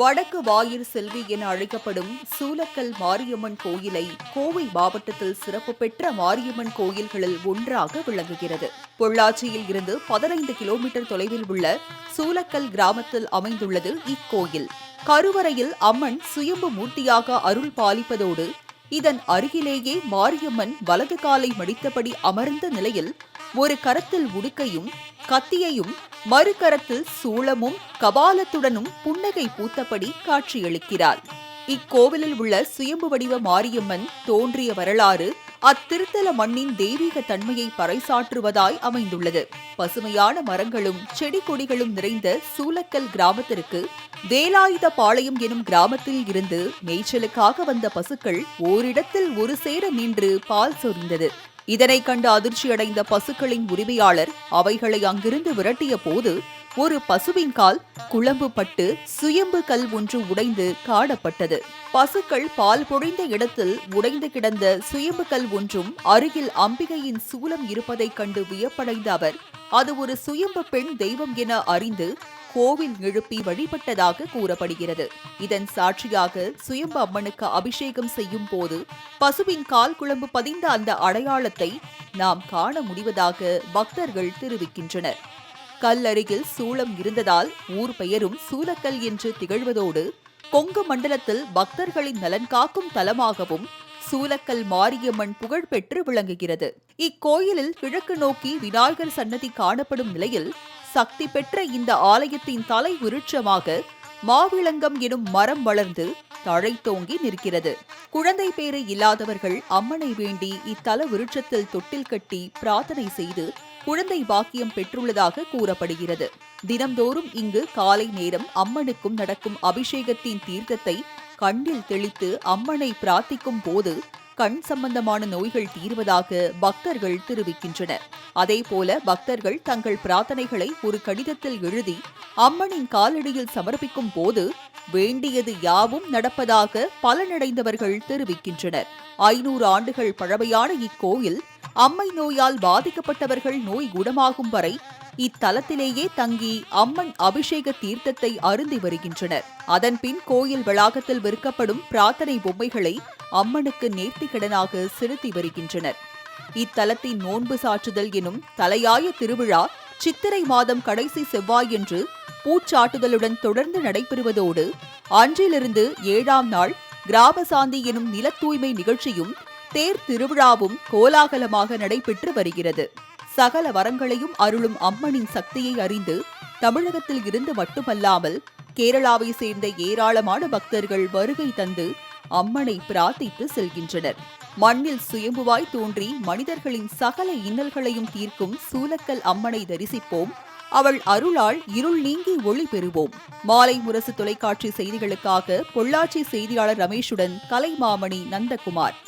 வடக்கு வாயிர் செல்வி என அழைக்கப்படும் சூலக்கல் மாரியம்மன் கோயிலை கோவை மாவட்டத்தில் சிறப்பு பெற்ற மாரியம்மன் கோயில்களில் ஒன்றாக விளங்குகிறது. பொள்ளாச்சியில் இருந்து பதினைந்து கிலோமீட்டர் தொலைவில் உள்ள சூலக்கல் கிராமத்தில் அமைந்துள்ளது இக்கோயில். கருவறையில் அம்மன் சுயம்பு மூர்த்தியாக அருள் பாலிப்பதோடு இதன் அருகிலேயே மாரியம்மன் வலது காலை மடித்தபடி அமர்ந்த நிலையில் ஒரு கரத்தில் உடுக்கையும் கத்தியையும் மறுகரத்தில் சூளமும் கபாலத்துடனும் புன்னகை பூத்தபடி காட்சியளிக்கிறார். இக்கோவிலில் உள்ள சுயம்பு வடிவ மாரியம்மன் தோன்றிய வரலாறு அத்திருத்தல மண்ணின் தெய்வீக தன்மையை பறைசாற்றுவதாய் அமைந்துள்ளது. பசுமையான மரங்களும் செடி கொடிகளும் நிறைந்த சூலக்கல் கிராமத்திற்கு வேலாயுத பாளையம் எனும் கிராமத்தில் இருந்து மேய்ச்சலுக்காக வந்த பசுக்கள் ஓரிடத்தில் ஒரு சேர நின்று பால் சொரிந்தது. இதனை கண்டு அதிர்ச்சியடைந்த பசுக்களின் உரிமையாளர் அவைகளை அங்கிருந்து விரட்டிய போது ஒரு பசுவின் கால் குழம்பு பட்டு சுயம்பு கல் ஒன்று உடைந்து காடப்பட்டது பசுக்கள் பால் பொழிந்த இடத்தில் உடைந்து கிடந்த சுயம்பு கல் ஒன்றும் அருகில் அம்பிகையின் சூலம் இருப்பதைக் கண்டு வியப்படைந்த அவர் அது ஒரு சுயம்பு பெண் தெய்வம் என அறிந்து கோவில் எழுப்பி வழிபட்டதாக கூறப்படுகிறது. இதன் சாட்சியாக சுயம்பு அம்மனுக்கு அபிஷேகம் செய்யும் போது பசுவின் கால் குழம்பு பதிந்த அந்த அடையாளத்தை நாம் காண முடிவதாக பக்தர்கள் தெரிவிக்கின்றனர். கல்லருகில் சூளம் இருந்ததால் ஊர் பெயரும் சூலக்கல் என்று திகழ்வதோடு கொங்கு மண்டலத்தில் பக்தர்களின் நலன் காக்கும் தலமாகவும் சூலக்கல் மாரியம்மன் புகழ் பெற்று விளங்குகிறது. இக்கோயிலில் கிழக்கு நோக்கி விநாயகர் சன்னதி காணப்படும் நிலையில் சக்தி பெற்ற இந்த ஆலயத்தின் தலை விருட்சமாக மாவிளங்கம் எனும் மரம் வளர்ந்து தழை தோங்கி நிற்கிறது. குழந்தை பேறு இல்லாதவர்கள் அம்மனை வேண்டி இத்தல விருட்சத்தில் தொட்டில் கட்டி பிரார்த்தனை செய்து குழந்தை பாக்கியம் பெற்றுள்ளதாக கூறப்படுகிறது. தினம்தோறும் இங்கு காலை நேரம் அம்மனுக்கும் நடக்கும் அபிஷேகத்தின் தீர்த்தத்தை கண்ணில் தெளித்து அம்மனை பிரார்த்திக்கும் போது கண் சம்பந்தமான நோய்கள் தீர்வதாக பக்தர்கள் தெரிவிக்கின்றனர். அதேபோல பக்தர்கள் தங்கள் பிரார்த்தனைகளை ஒரு கடிதத்தில் எழுதி அம்மனின் காலடியில் சமர்ப்பிக்கும் போது வேண்டியது யாவும் நடப்பதாக பலனடைந்தவர்கள் தெரிவிக்கின்றனர். ஐநூறு ஆண்டுகள் பழமையான இக்கோயில் அம்மை நோயால் பாதிக்கப்பட்டவர்கள் நோய் குணமாகும் வரை இத்தலத்திலேயே தங்கி அம்மன் அபிஷேக தீர்த்தத்தை அருந்தி வருகின்றனர். அதன்பின் கோயில் வளாகத்தில் விற்கப்படும் பிரார்த்தனை பொம்மைகளை அம்மனுக்கு நேர்த்திக்கடனாக செலுத்தி வருகின்றனர். இத்தலத்தின் நோன்பு சாற்றுதல் எனும் தலையாய திருவிழா சித்திரை மாதம் கடைசி செவ்வாயன்று பூச்சாட்டுதலுடன் தொடர்ந்து நடைபெறுவதோடு அன்றிலிருந்து ஏழாம் நாள் கிராம சாந்தி எனும் நில தூய்மை நிகழ்ச்சியும் தேர் திருவிழாவும் கோலாகலமாக நடைபெற்று வருகிறது. சகல வரங்களையும் அருளும் அம்மனின் சக்தியை அறிந்து தமிழகத்தில் இருந்து மட்டுமல்லாமல் கேரளாவை சேர்ந்த ஏராளமான பக்தர்கள் வருகை தந்து அம்மனை பிரார்த்தித்து செல்கின்றனர். மண்ணில் சுயம்புவாய் தோன்றி மனிதர்களின் சகல இன்னல்களையும் தீர்க்கும் சூலக்கல் அம்மனை தரிசிப்போம். அவள் அருளால் இருள் நீங்கி ஒளி பெறுவோம். மாலை முரசு தொலைக்காட்சி செய்திகளுக்காக பொள்ளாச்சி செய்தியாளர் ரமேஷுடன் கலைமாமணி நந்தகுமார்.